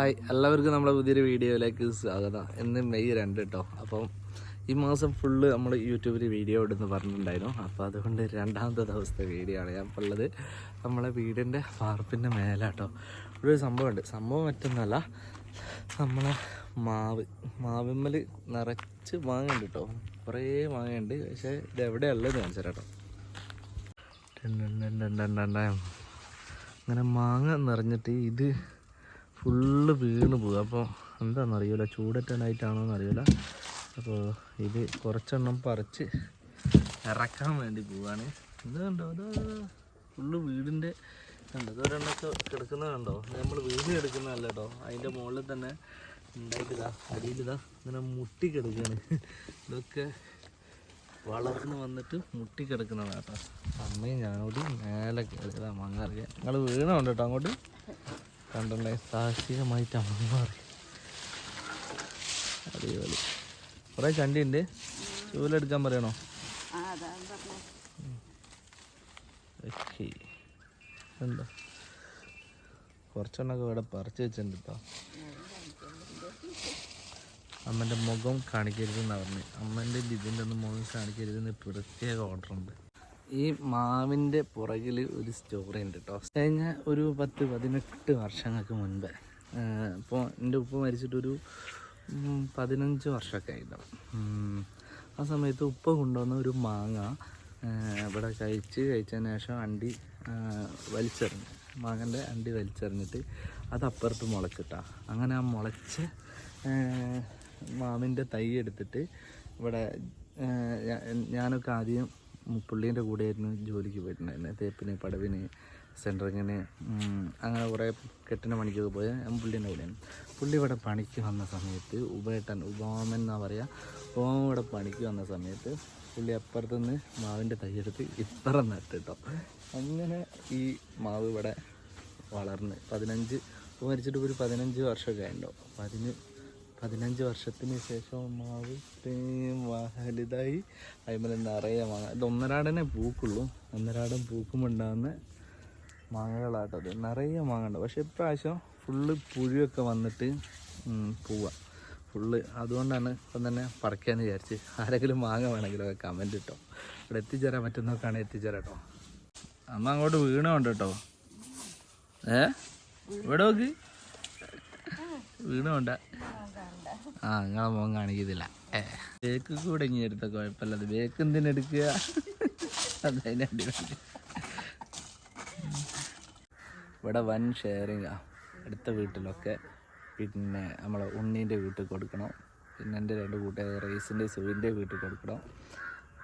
Hi എല്ലാവർക്കും നമ്മുടെ പുതിയൊരു വീഡിയോയിലേക്ക് സ്വാഗതം. ഇന്ന് മെയ് രണ്ട് കേട്ടോ അപ്പം ഈ മാസം ഫുള്ള് നമ്മൾ യൂട്യൂബിൽ വീഡിയോ ഇടുന്നു പറഞ്ഞിട്ടുണ്ടായിരുന്നു. അപ്പോൾ അതുകൊണ്ട് രണ്ടാമത്തെ ദിവസത്തെ വീഡിയോ ആണ് ഞാൻ ഇപ്പോൾ ഉള്ളത്. നമ്മളെ വീടിന്റെ വാർപ്പിന്റെ മേലാട്ടോ. ഇവിടെ ഒരു സംഭവമുണ്ട്. സംഭവം മറ്റൊന്നല്ല നമ്മളെ മാവ് മാവിമ്മൽ നിറച്ച് മാങ്ങയുണ്ട് കേട്ടോ കുറേ മാങ്ങയുണ്ട്. പക്ഷേ ഇത് എവിടെയുള്ളത് കാണിച്ചു കേട്ടോ അങ്ങനെ മാങ്ങ നിറഞ്ഞിട്ട് ഇത് ഫുള്ള് വീണ് പോകും അപ്പോൾ എന്താണെന്ന് അറിയില്ല ചൂടറ്റാനായിട്ടാണോ അറിയില്ല അപ്പോൾ ഇത് കുറച്ചെണ്ണം പറിച്ച് ഇറക്കാൻ വേണ്ടി പോവാണ്. ഇത് കണ്ടോ? അത് ഫുള്ള് വീടിന്റെ കണ്ടോ? ഇതൊരെണ്ണൊക്കെ കിടക്കുന്നത് കണ്ടോ? നമ്മൾ വീട് കിടക്കുന്നതല്ല കേട്ടോ. അതിന്റെ മുകളിൽ തന്നെ ഉണ്ടായിട്ടിതാ അടിയിലിതാ. ഇങ്ങനെ മുട്ടി കിടക്കുകയാണ്. ഇതൊക്കെ വളർന്ന് വന്നിട്ട് മുട്ടി കിടക്കുന്നതാണ് കേട്ടോ. അമ്മയും ഞാനോട് മേലെ കയറിയതാ. മങ്ങ അറിയാം നിങ്ങൾ വീണുണ്ട് കേട്ടോ അങ്ങോട്ട്? കണ്ടല്ലേ? സാഹസികമായിട്ട് അമ്മ അതേപോലെ അടിപൊളി. കുറേ ചണ്ടിയുണ്ട്. ചൂലെടുക്കാൻ പറയണോ? ഓക്കെ. കുറച്ചെണ്ണൊക്കെ ഇവിടെ പറിച്ച് വെച്ചിട്ടുണ്ട് കേട്ടോ അമ്മന്റെ മുഖം കാണിക്കരുതെന്നാണ് പറഞ്ഞു. അമ്മന്റെ ഇതിന്റെ ഒന്നും മുഖം കാണിക്കരുതെന്ന് പ്രത്യേക ഓർഡർ ഉണ്ട്. ഈ മാവിന്റെ പുറകിൽ ഒരു സ്റ്റോറി ഉണ്ട് കേട്ടോ കഴിഞ്ഞ ഒരു പത്ത് പതിനെട്ട് വർഷങ്ങൾക്ക് മുൻപ് ഇപ്പോൾ എന്റെ ഉപ്പ മരിച്ചിട്ടൊരു പതിനഞ്ച് വർഷമൊക്കെ ആയിട്ടുണ്ടാവും ആ സമയത്ത് ഉപ്പ കൊണ്ടുവന്ന ഒരു മാങ്ങ ഇവിടെ കഴിച്ച് കഴിച്ചതിന് ശേഷം അണ്ടി വലിച്ചെറിഞ്ഞ്. മാങ്ങന്റെ അണ്ടി വലിച്ചെറിഞ്ഞിട്ട് അത് അപ്പുറത്ത് മുളച്ചിട്ടാ. അങ്ങനെ ആ മുളച്ച് മാവിന്റെ തൈ എടുത്തിട്ട് ഇവിടെ ഞാനൊക്കെ ആദ്യം പുള്ളീന്റെ കൂടെയായിരുന്നു ജോലിക്ക് പോയിട്ടുണ്ടായിരുന്നത് തേപ്പിന് പടവിന് സെന്ററിങ്ങിന് അങ്ങനെ കുറേ കെട്ടിന് പണിക്കൊക്കെ പോയ പുള്ളീന്റെ കൂടെയാണ് പുള്ളി ഇവിടെ പണിക്ക് വന്ന സമയത്ത് ഉപേട്ടൻ ഉപാമൻ എന്നാ പറയുക ഉപാമൻ ഇവിടെ പണിക്ക് വന്ന സമയത്ത് പുള്ളി അപ്പുറത്തുനിന്ന് മാവിന്റെ തൈയെടുത്ത് ഇത്ര നട്ടിട്ടോ അങ്ങനെ ഈ മാവ് ഇവിടെ വളർന്ന് പതിനഞ്ച് മരിച്ചിട്ട് ഒരു പതിനഞ്ച് വർഷമൊക്കെ ആയിട്ടുണ്ടോ പതിന് പതിനഞ്ച് വർഷത്തിന് ശേഷം മാവ് ഇത്രയും വലുതായി അതിമേൽ നിറയെ മാങ്ങ. ഇത് ഒന്നരാടനെ പൂക്കുള്ളൂ. ഒന്നരാടൻ പൂക്കുമുണ്ടാകുന്ന മാങ്ങകളാട്ടോ അത് നിറയെ മാങ്ങ ഉണ്ട് പക്ഷെ ഇപ്രാവശ്യം ഫുള്ള് പുഴുവൊക്കെ വന്നിട്ട് പോവുക ഫുള്ള് അതുകൊണ്ടാണ് ഇപ്പം തന്നെ പറിക്കാമെന്ന് വിചാരിച്ച് ആരെങ്കിലും മാങ്ങ വേണമെങ്കിലൊക്കെ കമന്റ് ഇട്ടോ. ഇവിടെ എത്തിച്ചേരാൻ പറ്റുന്നൊക്കെയാണ് എത്തിച്ചേരാം കേട്ടോ. അമ്മ അങ്ങോട്ട് വീണുണ്ട് കേട്ടോ. ഏ? ഇവിടെ നോക്ക്. വീണുണ്ട ആ നിങ്ങളെ മോൻ കാണിക്കത്തില്ല ബേക്ക് കൂടെ ഇങ്ങനെ എടുത്ത കുഴപ്പമില്ല അത് ബേക്ക് എന്തിനെടുക്കുക അതതിനെ ഇവിടെ വൻ ഷെയറിങ് ആ അടുത്ത വീട്ടിലൊക്കെ പിന്നെ നമ്മളെ ഉണ്ണീന്റെ വീട്ടിൽ കൊടുക്കണം. പിന്നെ എന്റെ രണ്ട് കൂട്ടുകാർ റൈസിന്റെ സുവിന്റെ വീട്ടിൽ കൊടുക്കണം.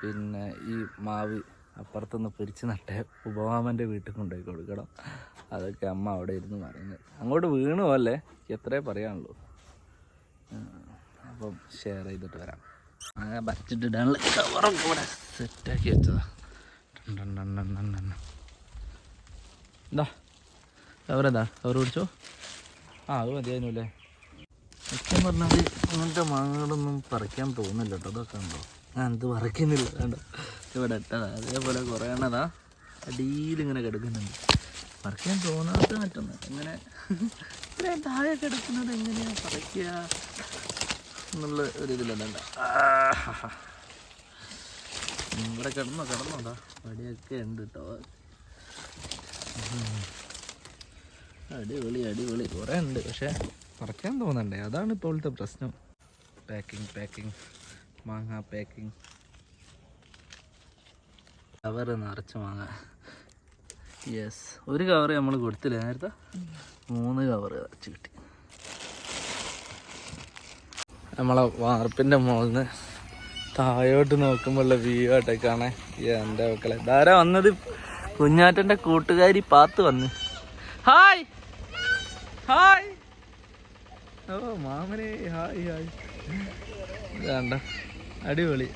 പിന്നെ ഈ മാവ് അപ്പുറത്തുനിന്ന് പിരിച്ച് നട്ട് ഉപമാമന്റെ വീട്ടിൽ കൊണ്ടുപോയി കൊടുക്കണം. അതൊക്കെ അമ്മ അവിടെ ഇരുന്ന് പറയുന്നത്. അങ്ങോട്ട് വീണു അല്ലേ? എത്രേ പറയാനുള്ളൂ. അപ്പം ഷെയർ ചെയ്തിട്ട് വരാം. അങ്ങനെ ബച്ചിട്ടിടാനുള്ള കവറൊക്കെ ഇവിടെ സെറ്റാക്കി വെച്ചതാ. എന്താ കവറെന്താ കവർ പിടിച്ചോ? ആ അത് മതിയായിരുന്നു അല്ലേ? സത്യം പറഞ്ഞാൽ അങ്ങനത്തെ മാങ്ങകളൊന്നും പറിക്കാൻ തോന്നില്ല കേട്ടോ. അതൊക്കെ ഉണ്ടോ? ഞാൻ എന്ത് പറിക്കുന്നില്ല. കണ്ടോ ഇവിടെ ഇട്ടതാ. അതേപോലെ കുറേ എണ്ണതാ. അടിയിൽ ഇങ്ങനെ കിടക്കുന്നുണ്ട്. പറിക്കാൻ തോന്നാത്ത മറ്റൊന്ന്. ഇങ്ങനെ ഇത്രയും താഴെ കിടക്കുന്നത് എങ്ങനെയാണ് പറിക്കുക എന്നുള്ള ഒരു ഇതിലല്ലണ്ട ഇവിടെ കിടന്നോ കിടന്നോടാ വടിയൊക്കെ ഉണ്ട് കേട്ടോ അടിപൊളി അടിപൊളി. കുറേ ഉണ്ട് പക്ഷേ പറിക്കാൻ തോന്നണ്ടേ? അതാണ് ഇപ്പോഴത്തെ പ്രശ്നം. പാക്കിംഗ് പാക്കിംഗ് മാങ്ങ പാക്കിംഗ് കവറ് നിറച്ച് മാങ്ങ. യെസ് ഒരു കവർ നമ്മൾ കൊടുത്തില്ല? നേരത്തെ? മൂന്ന് കവർ വെച്ച് കിട്ടി. നമ്മളെ വാർപ്പിന്റെ മുകളിൽ നിന്ന് താഴോട്ട് നോക്കുമ്പോഴുള്ള വ്യൂ ആട്ടേക്കാണ് എന്റെ മക്കളെ. ധാരാ വന്നത്? കുഞ്ഞാറ്റന്റെ കൂട്ടുകാരി പാത്ത് വന്ന്. ഹായ് ഹായ് ഓ മാമനെ. ഹായ് ഹായ് വേണ്ട അടിപൊളി.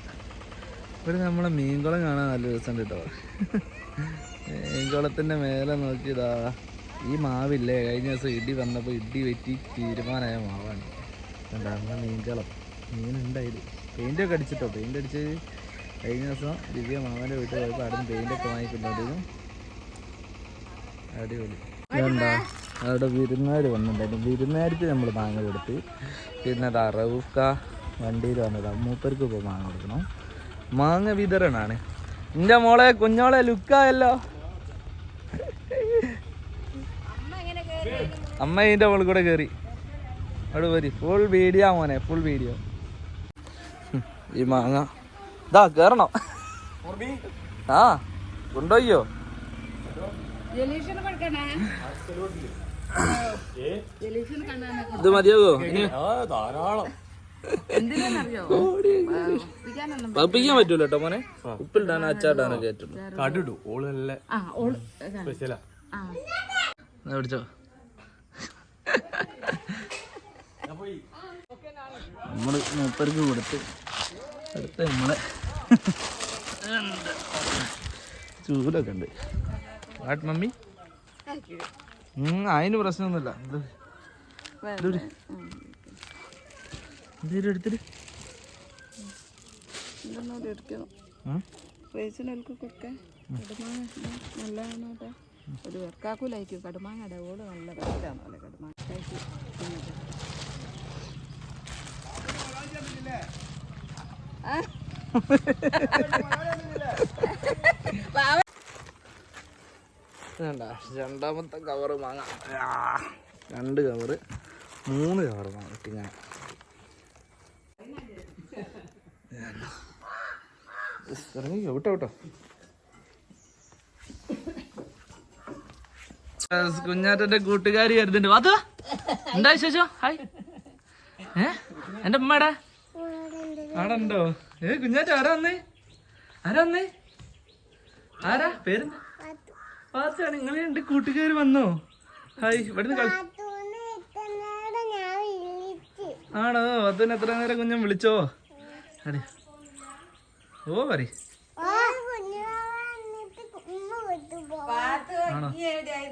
ഒരു നമ്മളെ മീൻകുളം കാണാൻ നല്ല രസമുണ്ട് കേട്ടോ. മീൻകുളത്തിന്റെ മേലെ നോക്കിയതാ. ഈ മാവില്ലേ? കഴിഞ്ഞ ദിവസം ഇടി വന്നപ്പോൾ ഇടി വെറ്റി തീരുമാനമായ മാവാണ്. നമ്മളെ മീൻകുളം മീനുണ്ടായത്. പെയിന്റൊക്കെ അടിച്ചിട്ടോ? പെയിന്റ് അടിച്ച് കഴിഞ്ഞ ദിവസം ദിവ്യ മാമന്റെ വീട്ടിൽ പോയപ്പോൾ അവിടെ നിന്ന് പെയിന്റൊക്കെ വാങ്ങിക്കൊണ്ടിരുന്നു അടിപൊളി. വേണ്ട അവിടെ വിരുന്നുകാർ വന്നിട്ടുണ്ടായിരുന്നു. വിരുന്നുകാർക്ക് നമ്മൾ മാങ്ങ കൊടുത്ത്. പിന്നെ അതാ റൗക്ക വണ്ടിയിൽ വന്നതാ. മൂപ്പർക്ക് ഇപ്പോൾ മാങ്ങ കൊടുക്കണം. മാങ്ങ വിതരണാണ്. എന്റെ മോളെ കുഞ്ഞോളെ ലുക്കായല്ലോ. അമ്മ ഇതിന്റെ മുകളിൽ കൂടെ കയറി അവിടെ വരി. ഫുൾ വീഡിയോ മോനെ ഫുൾ വീഡിയോ ഈ മാങ്ങ. ഇതാ കയറണോ ആ കൊണ്ടോയ്യോ ഇത് മതിയാകോ? ഇനി? പപ്പിക്കാൻ പറ്റൂല. കേട്ടോ മോനെ. ഉപ്പിലിടാനോ അച്ചാറിടാനൊക്കെ പറ്റുള്ളൂ ഓൾ നല്ല സ്പെഷ്യലാ എന്നാ പിടിച്ചോ? നമ്മൾ മൂപ്പർക്ക് കൊടുത്ത് അടുത്ത നമ്മളെ ചൂലൊക്കെ ഉണ്ട്. What mummy? അതിന് പ്രശ്നമൊന്നുമില്ല. എന്തേലും എടുത്തിട്ട് ഒരു കടുമാങ്ങയുടെ ഓട് നല്ല കടുമാങ്ങ കഴിച്ച് തിന്നിട്ട്. വേണ്ട രണ്ടാമത്തെ കവറ് മാങ്ങ. രണ്ട് കവറ് മൂന്ന് കവറ് മാങ്ങ കിട്ടി ഞാൻ. ഇറങ്ങിക്കോ വിട്ടോ വിട്ടോ. കുഞ്ഞാറ്റന്റെ കൂട്ടുകാരി വരുന്നുണ്ട്. വാത്ത എന്താ വിശേഷം? ഹായ് ഏ? എന്റെ ഉമ്മയുടെ ആടെ ഉണ്ടോ? ഏ കുഞ്ഞാറ്റ ആരാ വന്നേ? ആരാ വന്നേ? ആരാ? പേര് പാത്തു. നിങ്ങൾ രണ്ട് കൂട്ടുകാർ വന്നോ? ഹായ് ഇവിടുന്ന് കളി ആണോ? പാത്തുവിന് എത്ര നേരം കുഞ്ഞൻ വിളിച്ചോ? അതെ ഓ പറ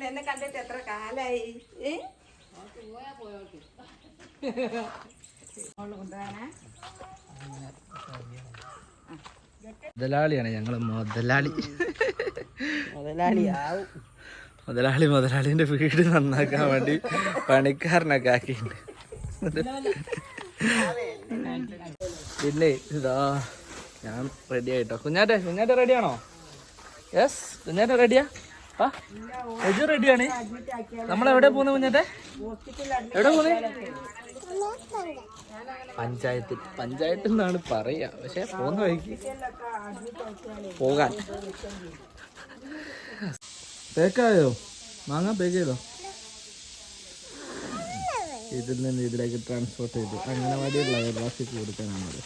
എന്നെ കണ്ടിട്ട് എത്ര കാലായി? കൊണ്ടുപോകാനാ? മുതലാളിയാണ് ഞങ്ങൾ മുതലാളി. മുതലാളിയാവും. മുതലാളി മുതലാളിന്റെ വീട് നന്നാക്കാൻ വേണ്ടി പണിക്കാരനൊക്കെ ആക്കിയിട്ടുണ്ട്. പിന്നെ ഇതാ ഞാൻ റെഡി ആയിട്ടോ. കുഞ്ഞാറ്റെ കുഞ്ഞാറ്റെ റെഡിയാണോ യെസ് കുഞ്ഞാറ്റെ റെഡിയാ ആ? എജു റെഡിയാണ് നമ്മൾ എവിടെ പോകുന്നത് കുഞ്ഞാറ്റെ? എവിടെ പോകുന്നത് പഞ്ചായത്തിൽ പഞ്ചായത്തിൽ നിന്നാണ് പറയാ. പക്ഷെ പോകുന്ന വഴിക്ക് പോകാൻ. തേക്കായോ? മാങ്ങ പേക്ക് ഇതിൽ നിന്ന് ഇതിലേക്ക് ട്രാൻസ്പോർട്ട് ചെയ്തു അംഗനവാടിയുള്ള ക്ലാസ്സിൽ കൊടുക്കാനാണ്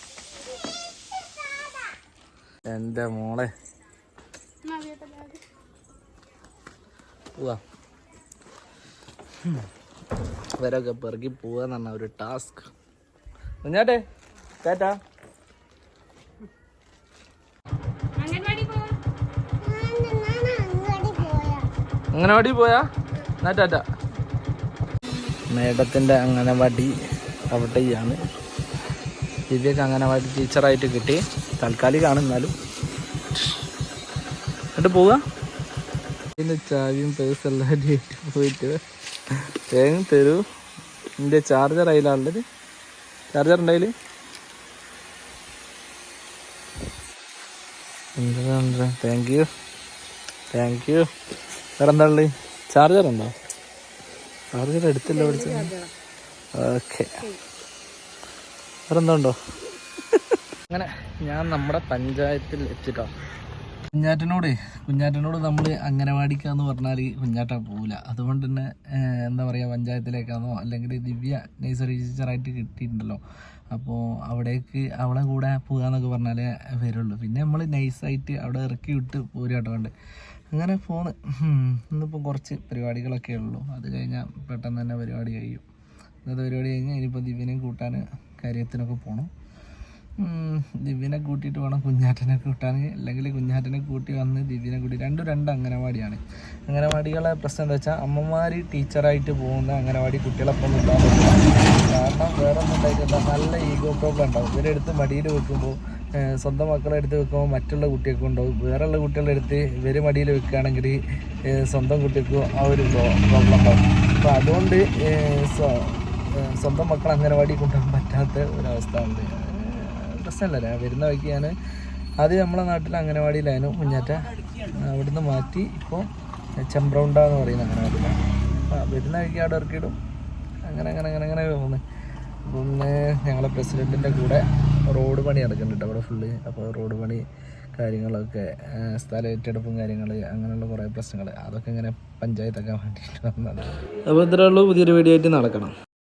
എന്റെ മോളെ. പോവാ ഹും. പെറുകി പെറുക്കി പോവാന്ന് പറഞ്ഞ ഒരു ടാസ്ക്. കുഞ്ഞാട്ടെ ടാറ്റാ. അംഗനവാടി പോയാ? എന്നാ ടാറ്റ. മേഡത്തിന്റെ അംഗനവാടി അവിടെയാണ്. ദിവ്യക്ക് അംഗനവാടി ടീച്ചറായിട്ട് കിട്ടി. തൽക്കാലികമാണ് എന്നാലും. എന്നിട്ട് പോവുക ഇതിന്റെ ചാവിയും പേഴ്സെല്ലാം പോയിട്ട് വേഗം തരൂ. എന്റെ ചാർജർ അതിലാണുള്ളത് ചാർജർ ഉണ്ടായിൽ താങ്ക് യു താങ്ക് യു വേറെ എന്താ ഉള്ളത് ചാർജർ ഉണ്ടോ? ചാർജർ എടുത്തില്ല പഠിച്ചത്. ഓക്കെ വേറെ എന്താ ഉണ്ടോ? അങ്ങനെ ഞാൻ നമ്മുടെ പഞ്ചായത്തിൽ എത്തിട്ടോ. കുഞ്ഞാറ്റനോട് കുഞ്ഞാറ്റനോട് നമ്മൾ അംഗനവാടിക്കാന്ന് പറഞ്ഞാൽ കുഞ്ഞാറ്റ പോവില്ല അതുകൊണ്ട് തന്നെ എന്താ പറയുക പഞ്ചായത്തിലേക്കാണോ അല്ലെങ്കിൽ ദിവ്യ നഴ്സറി ടീച്ചറായിട്ട് കിട്ടിയിട്ടുണ്ടല്ലോ. അപ്പോൾ അവിടേക്ക് അവളെ കൂടെ പോകാന്നൊക്കെ പറഞ്ഞാലേ വരുള്ളൂ. പിന്നെ നമ്മൾ നൈസായിട്ട് അവിടെ ഇറക്കി വിട്ട് പോരാട്ടോ കണ്ട് അങ്ങനെ ഉം. ഇന്നിപ്പോൾ കുറച്ച് പരിപാടികളൊക്കെ ഉള്ളൂ. അത് കഴിഞ്ഞാൽ പെട്ടെന്ന് തന്നെ പരിപാടി കഴിയും. ഇന്നത്തെ പരിപാടി കഴിഞ്ഞാൽ ഇനിയിപ്പോൾ ദിവ്യനെയും കൂട്ടാൻ കാര്യത്തിനൊക്കെ പോകണം ദിവ്യനെ കൂട്ടിയിട്ട് വേണം കുഞ്ഞാറ്റനെ കൂട്ടാൻ. അല്ലെങ്കിൽ കുഞ്ഞാറ്റനെ കൂട്ടി വന്ന് ദിവ്യനെ കൂട്ടി. രണ്ടും രണ്ട് അംഗനവാടിയാണ്. അംഗനവാടികളെ പ്രശ്നം എന്താ വെച്ചാൽ അമ്മമാർ ടീച്ചറായിട്ട് പോകുന്ന അംഗനവാടി കുട്ടികളൊപ്പം ഉണ്ടാവും കാരണം വേറെ ഒന്നും ഉണ്ടായിട്ടില്ല. നല്ല ഈഗോ പ്രോബ്ലം ഉണ്ടാവും. ഇവരെടുത്ത് മടിയിൽ വെക്കുമ്പോൾ സ്വന്തം മക്കളെ അടുത്ത് വെക്കുമ്പോൾ മറ്റുള്ള കുട്ടിയൊക്കെ ഉണ്ടാവും. വേറെയുള്ള കുട്ടികളുടെ അടുത്ത് ഇവർ മടിയിൽ വെക്കുകയാണെങ്കിൽ സ്വന്തം കുട്ടിക്ക് ആ ഒരു പ്രോബ്ലം ഉണ്ടാവും. അപ്പോൾ അതുകൊണ്ട് സ്വന്തം മക്കളെ അംഗനവാടി കൊണ്ടുപോകാൻ പറ്റാത്ത ഒരവസ്ഥ ഉണ്ട്. ഏഹ് ഞാൻ വരുന്ന വഴിക്ക് ഞാൻ ആദ്യം നമ്മളെ നാട്ടിൽ അംഗനവാടിയിലായിരുന്നു മുന്നേറ്റ അവിടുന്ന് മാറ്റി ഇപ്പോൾ ചെമ്പ്രൗണ്ട എന്ന് പറയുന്ന അംഗനവാടിയിലാണ് അപ്പോൾ വരുന്ന വഴിക്ക് അവിടെ ഇറക്കിയിടും. അങ്ങനെ അങ്ങനെ അങ്ങനെ അങ്ങനെ പോകുന്നു. അപ്പം ഞങ്ങളെ പ്രസിഡന്റിന്റെ കൂടെ റോഡ് പണി നടക്കുന്നുണ്ട് അവിടെ ഫുള്ള് അപ്പോൾ റോഡ് പണി കാര്യങ്ങളൊക്കെ സ്ഥല ഏറ്റെടുപ്പും കാര്യങ്ങൾ അങ്ങനെയുള്ള കുറേ പ്രശ്നങ്ങൾ അതൊക്കെ ഇങ്ങനെ പഞ്ചായത്തൊക്കെ വേണ്ടിയിട്ട് വന്നത്. അപ്പോൾ ഇത്രയുള്ളൂ പുതിയൊരു വീഡിയോ ആയിട്ട് നടക്കണം.